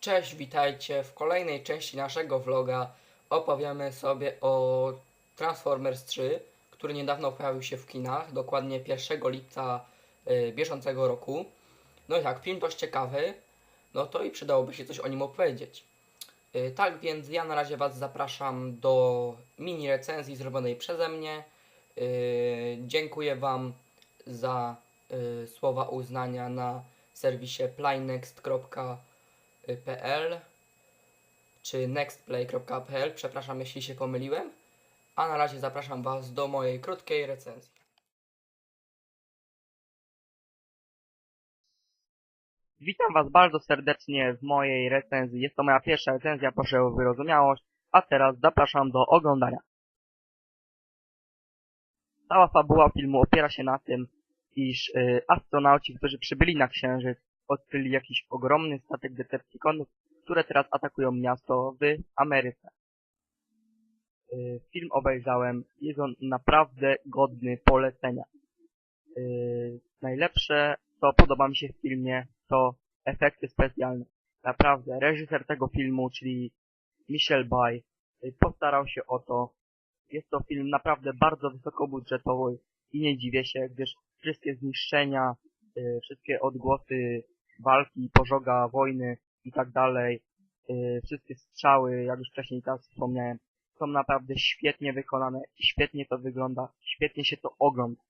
Cześć, witajcie. W kolejnej części naszego vloga opowiemy sobie o Transformers 3, który niedawno pojawił się w kinach, dokładnie 1 lipca y, bieżącego roku. No i tak, film dość ciekawy, no to i przydałoby się coś o nim opowiedzieć. Y, tak więc ja na razie Was zapraszam do mini recenzji zrobionej przeze mnie. Y, dziękuję Wam za słowa uznania na serwisie playnext.pl czy nextplay.pl. Przepraszam, jeśli się pomyliłem. A na razie zapraszam Was do mojej krótkiej recenzji. Witam Was bardzo serdecznie w mojej recenzji. Jest to moja pierwsza recenzja, proszę o wyrozumiałość. A teraz zapraszam do oglądania. Cała fabuła filmu opiera się na tym, iż y, astronauci, którzy przybyli na Księżyc, odkryli jakiś ogromny statek Decepticonów, które teraz atakują miasto w Ameryce. Y, film obejrzałem, jest on naprawdę godny polecenia. Y, najlepsze, co podoba mi się w filmie, to efekty specjalne. Naprawdę, reżyser tego filmu, czyli Michel Bay, y, postarał się o to. Jest to film naprawdę bardzo wysokobudżetowy i nie dziwię się, gdyż wszystkie zniszczenia, wszystkie odgłosy walki, pożoga, wojny i tak dalej, y, wszystkie strzały, jak już wcześniej teraz wspomniałem, są naprawdę świetnie wykonane, świetnie to wygląda, świetnie się to ogląda.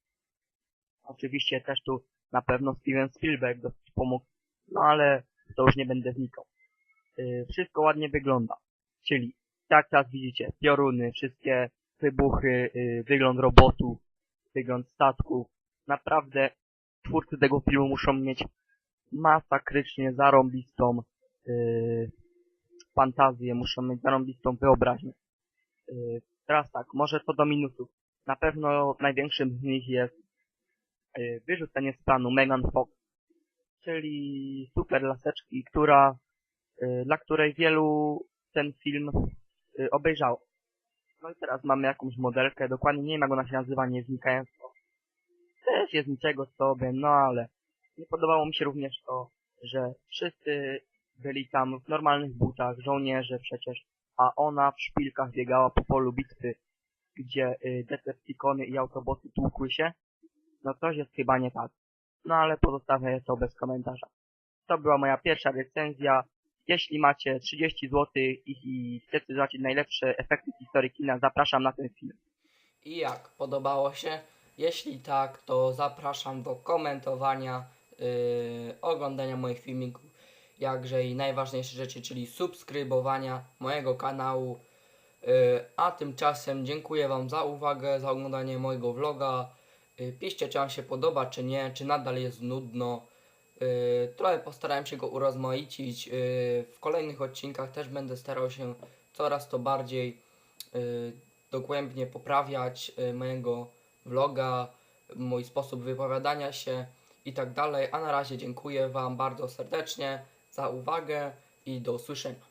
Oczywiście też tu na pewno Steven Spielberg pomógł, no ale to już nie będę wnikał. Yy, wszystko ładnie wygląda, czyli tak teraz widzicie, pioruny, wszystkie wybuchy, yy, wygląd robotów, wygląd statków. Naprawdę twórcy tego filmu muszą mieć masakrycznie zarąbistą yy, fantazję, muszą mieć zarąbistą wyobraźnię. Yy, teraz tak, może co do minusów. Na pewno największym z nich jest y, wyrzucenie z planu Megan Fox, czyli super laseczki, która, y, dla której wielu ten film y, obejrzało. No i teraz mamy jakąś modelkę, dokładnie nie wiem jak ona się nazywa, nie wnikając. Też jest niczego sobie, no ale nie podobało mi się również to, że wszyscy byli tam w normalnych butach, żołnierze przecież, a ona w szpilkach biegała po polu bitwy, gdzie y, Decepticony i Autoboty tłukły się, no coś jest chyba nie tak. No ale pozostawię to bez komentarza. To była moja pierwsza recenzja. Jeśli macie 30 zł i, i chcecie zobaczyć najlepsze efekty historii kina, zapraszam na ten film. I jak? Podobało się? Jeśli tak, to zapraszam do komentowania, yy, oglądania moich filmików, jakże i najważniejsze rzeczy, czyli subskrybowania mojego kanału. Yy, a tymczasem dziękuję Wam za uwagę, za oglądanie mojego vloga. Yy, piszcie, czy Wam się podoba, czy nie, czy nadal jest nudno. Yy, trochę postarałem się go urozmaicić. Yy, w kolejnych odcinkach też będę starał się coraz to bardziej yy, dogłębnie poprawiać y, mojego vloga, mój sposób wypowiadania się i tak dalej. A na razie dziękuję Wam bardzo serdecznie za uwagę i do usłyszenia.